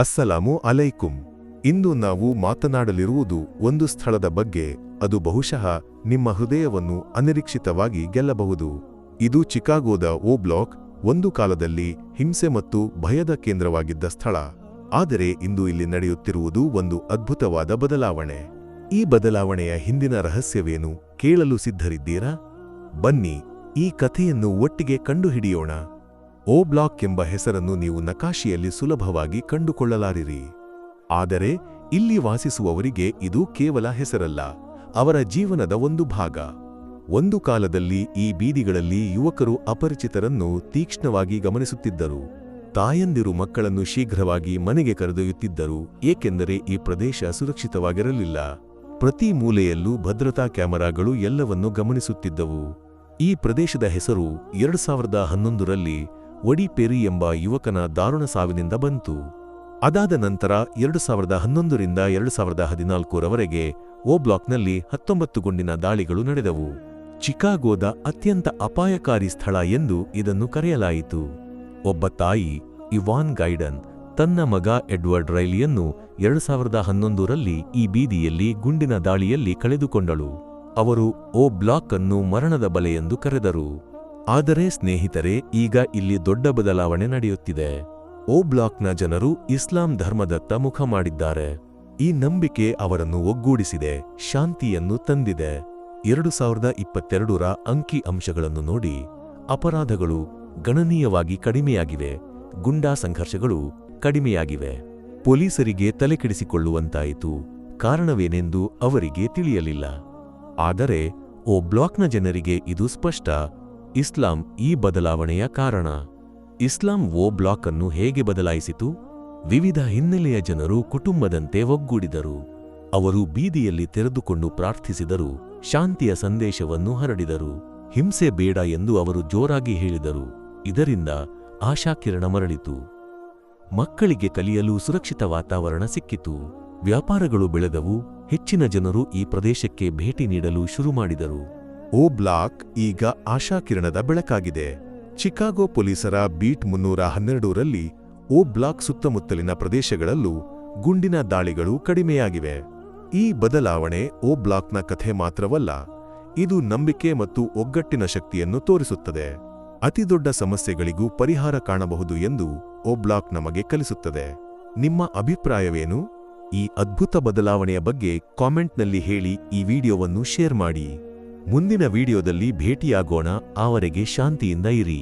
ಅಸ್ಸಲಾಮು ಅಲೈಕುಂ ಇಂದು ನಾವು ಮಾತನಾಡಲಿರುವುದು ಒಂದು ಸ್ಥಳದ ಬಗ್ಗೆ, ಅದು ಬಹುಶಃ ನಿಮ್ಮ ಹೃದಯವನ್ನು ಅನಿರೀಕ್ಷಿತವಾಗಿ ಗೆಲ್ಲಬಹುದು. ಇದು ಚಿಕಾಗೋದ ಓ ಬ್ಲಾಕ್, ಒಂದು ಕಾಲದಲ್ಲಿ ಹಿಂಸೆ ಮತ್ತು ಭಯದ ಕೇಂದ್ರವಾಗಿದ್ದ ಸ್ಥಳ. ಆದರೆ ಇಂದು ಇಲ್ಲಿ ನಡೆಯುತ್ತಿರುವುದು ಒಂದು ಅದ್ಭುತವಾದ ಬದಲಾವಣೆ. ಈ ಬದಲಾವಣೆಯ ಹಿಂದಿನ ರಹಸ್ಯವೇನು ಕೇಳಲು ಸಿದ್ಧರಿದ್ದೀರಾ? ಬನ್ನಿ, ಈ ಕಥೆಯನ್ನು ಒಟ್ಟಿಗೆ ಕಂಡುಹಿಡಿಯೋಣ. ಓ ಬ್ಲಾಕ್ ಎಂಬ ಹೆಸರನ್ನು ನೀವು ನಕಾಶಿಯಲ್ಲಿ ಸುಲಭವಾಗಿ ಕಂಡುಕೊಳ್ಳಲಾರಿರಿ. ಆದರೆ ಇಲ್ಲಿ ವಾಸಿಸುವವರಿಗೆ ಇದು ಕೇವಲ ಹೆಸರಲ್ಲ, ಅವರ ಜೀವನದ ಒಂದು ಭಾಗ. ಒಂದು ಕಾಲದಲ್ಲಿ ಈ ಬೀದಿಗಳಲ್ಲಿ ಯುವಕರು ಅಪರಿಚಿತರನ್ನು ತೀಕ್ಷ್ಣವಾಗಿ ಗಮನಿಸುತ್ತಿದ್ದರು. ತಾಯಂದಿರು ಮಕ್ಕಳನ್ನು ಶೀಘ್ರವಾಗಿ ಮನೆಗೆ ಕರೆದೊಯ್ಯುತ್ತಿದ್ದರು, ಏಕೆಂದರೆ ಈ ಪ್ರದೇಶ ಸುರಕ್ಷಿತವಾಗಿರಲಿಲ್ಲ. ಪ್ರತಿ ಮೂಲೆಯಲ್ಲೂ ಭದ್ರತಾ ಕ್ಯಾಮೆರಾಗಳು ಎಲ್ಲವನ್ನೂ ಗಮನಿಸುತ್ತಿದ್ದವು. ಈ ಪ್ರದೇಶದ ಹೆಸರು ಎರಡು ಸಾವಿರದ ಹನ್ನೊಂದರಲ್ಲಿ ಒಡಿ ಪೆರಿ ಎಂಬ ಯುವಕನ ದಾರುಣ ಸಾವಿನಿಂದ ಬಂತು. ಅದಾದ ನಂತರ ಎರಡು ಸಾವಿರದ ಹನ್ನೊಂದರಿಂದ ಎರಡು ಸಾವಿರದ ಹದಿನಾಲ್ಕರವರೆಗೆ ಓ ಬ್ಲಾಕ್ನಲ್ಲಿ ಹತ್ತೊಂಬತ್ತು ಗುಂಡಿನ ದಾಳಿಗಳು ನಡೆದವು. ಚಿಕಾಗೋದ ಅತ್ಯಂತ ಅಪಾಯಕಾರಿ ಸ್ಥಳ ಎಂದು ಇದನ್ನು ಕರೆಯಲಾಯಿತು. ಒಬ್ಬ ತಾಯಿ, ಇವಾನ್ ಗೈಡನ್, ತನ್ನ ಮಗ ಎಡ್ವರ್ಡ್ ರೈಲಿಯನ್ನು ಎರಡು ಸಾವಿರದ ಹನ್ನೊಂದರಲ್ಲಿ ಈ ಬೀದಿಯಲ್ಲಿ ಗುಂಡಿನ ದಾಳಿಯಲ್ಲಿ ಕಳೆದುಕೊಂಡಳು. ಅವರು ಓ ಬ್ಲಾಕ್ ಅನ್ನು ಮರಣದ ಬಲೆ ಎಂದು ಕರೆದರು. ಆದರೆ ಸ್ನೇಹಿತರೆ, ಈಗ ಇಲ್ಲಿ ದೊಡ್ಡ ಬದಲಾವಣೆ ನಡೆಯುತ್ತಿದೆ. ಓ ಬ್ಲಾಕ್ನ ಜನರು ಇಸ್ಲಾಂ ಧರ್ಮದತ್ತ ಮುಖ ಮಾಡಿದ್ದಾರೆ. ಈ ನಂಬಿಕೆ ಅವರನ್ನು ಒಗ್ಗೂಡಿಸಿದೆ, ಶಾಂತಿಯನ್ನು ತಂದಿದೆ. ಎರಡು ಸಾವಿರದ ಇಪ್ಪತ್ತೆರಡರ ಅಂಕಿ ಅಂಶಗಳನ್ನು ನೋಡಿ, ಅಪರಾಧಗಳು ಗಣನೀಯವಾಗಿ ಕಡಿಮೆಯಾಗಿವೆ, ಗುಂಡಾ ಸಂಘರ್ಷಗಳು ಕಡಿಮೆಯಾಗಿವೆ. ಪೊಲೀಸರಿಗೆ ತಲೆಕೆಡಿಸಿಕೊಳ್ಳುವಂತಾಯಿತು, ಕಾರಣವೇನೆಂದು ಅವರಿಗೆ ತಿಳಿಯಲಿಲ್ಲ. ಆದರೆ, ಓ ಬ್ಲಾಕ್ನ ಜನರಿಗೆ ಇದು ಸ್ಪಷ್ಟ ಇಸ್ಲಾಂ ಈ ಬದಲಾವಣೆಯ ಕಾರಣ. ಇಸ್ಲಾಂ ಓ ಬ್ಲಾಕ್ ಅನ್ನು ಹೇಗೆ ಬದಲಾಯಿಸಿತು? ವಿವಿಧ ಹಿನ್ನೆಲೆಯ ಜನರು ಕುಟುಂಬದಂತೆ ಒಗ್ಗೂಡಿದರು. ಅವರು ಬೀದಿಯಲ್ಲಿ ತೆರೆದುಕೊಂಡು ಪ್ರಾರ್ಥಿಸಿದರು, ಶಾಂತಿಯ ಸಂದೇಶವನ್ನು ಹರಡಿದರು, ಹಿಂಸೆ ಬೇಡ ಎಂದು ಅವರು ಜೋರಾಗಿ ಹೇಳಿದರು. ಇದರಿಂದ ಆಶಾಕಿರಣ ಮರಳಿತು. ಮಕ್ಕಳಿಗೆ ಕಲಿಯಲು ಸುರಕ್ಷಿತ ವಾತಾವರಣ ಸಿಕ್ಕಿತು. ವ್ಯಾಪಾರಗಳು ಬೆಳೆದವು, ಹೆಚ್ಚಿನ ಜನರು ಈ ಪ್ರದೇಶಕ್ಕೆ ಭೇಟಿ ನೀಡಲು ಶುರು ಮಾಡಿದರು. ಓ ಬ್ಲಾಕ್ ಈಗ ಆಶಾಕಿರಣದ ಬೆಳಕಾಗಿದೆ. ಚಿಕಾಗೋ ಪೊಲೀಸರ ಬೀಟ್ ಮುನ್ನೂರ ಹನ್ನೆರಡರಲ್ಲಿ ಓ ಬ್ಲಾಕ್ ಸುತ್ತಮುತ್ತಲಿನ ಪ್ರದೇಶಗಳಲ್ಲೂ ಗುಂಡಿನ ದಾಳಿಗಳು ಕಡಿಮೆಯಾಗಿವೆ. ಈ ಬದಲಾವಣೆ ಓ ಬ್ಲಾಕ್ನ ಕಥೆ ಮಾತ್ರವಲ್ಲ, ಇದು ನಂಬಿಕೆ ಮತ್ತು ಒಗ್ಗಟ್ಟಿನ ಶಕ್ತಿಯನ್ನು ತೋರಿಸುತ್ತದೆ. ಅತಿದೊಡ್ಡ ಸಮಸ್ಯೆಗಳಿಗೂ ಪರಿಹಾರ ಕಾಣಬಹುದು ಎಂದು ಓ ಬ್ಲಾಕ್ ನಮಗೆ ಕಲಿಸುತ್ತದೆ. ನಿಮ್ಮ ಅಭಿಪ್ರಾಯವೇನು? ಈ ಅದ್ಭುತ ಬದಲಾವಣೆಯ ಬಗ್ಗೆ ಕಾಮೆಂಟ್ನಲ್ಲಿ ಹೇಳಿ ಈ ವಿಡಿಯೋವನ್ನು ಶೇರ್ ಮಾಡಿ. ಮುಂದಿನ ವಿಡಿಯೋದಲ್ಲಿ ಭೇಟಿಯಾಗೋಣ ಆವರೆಗೆ ಶಾಂತಿಯಿಂದ ಇರಿ.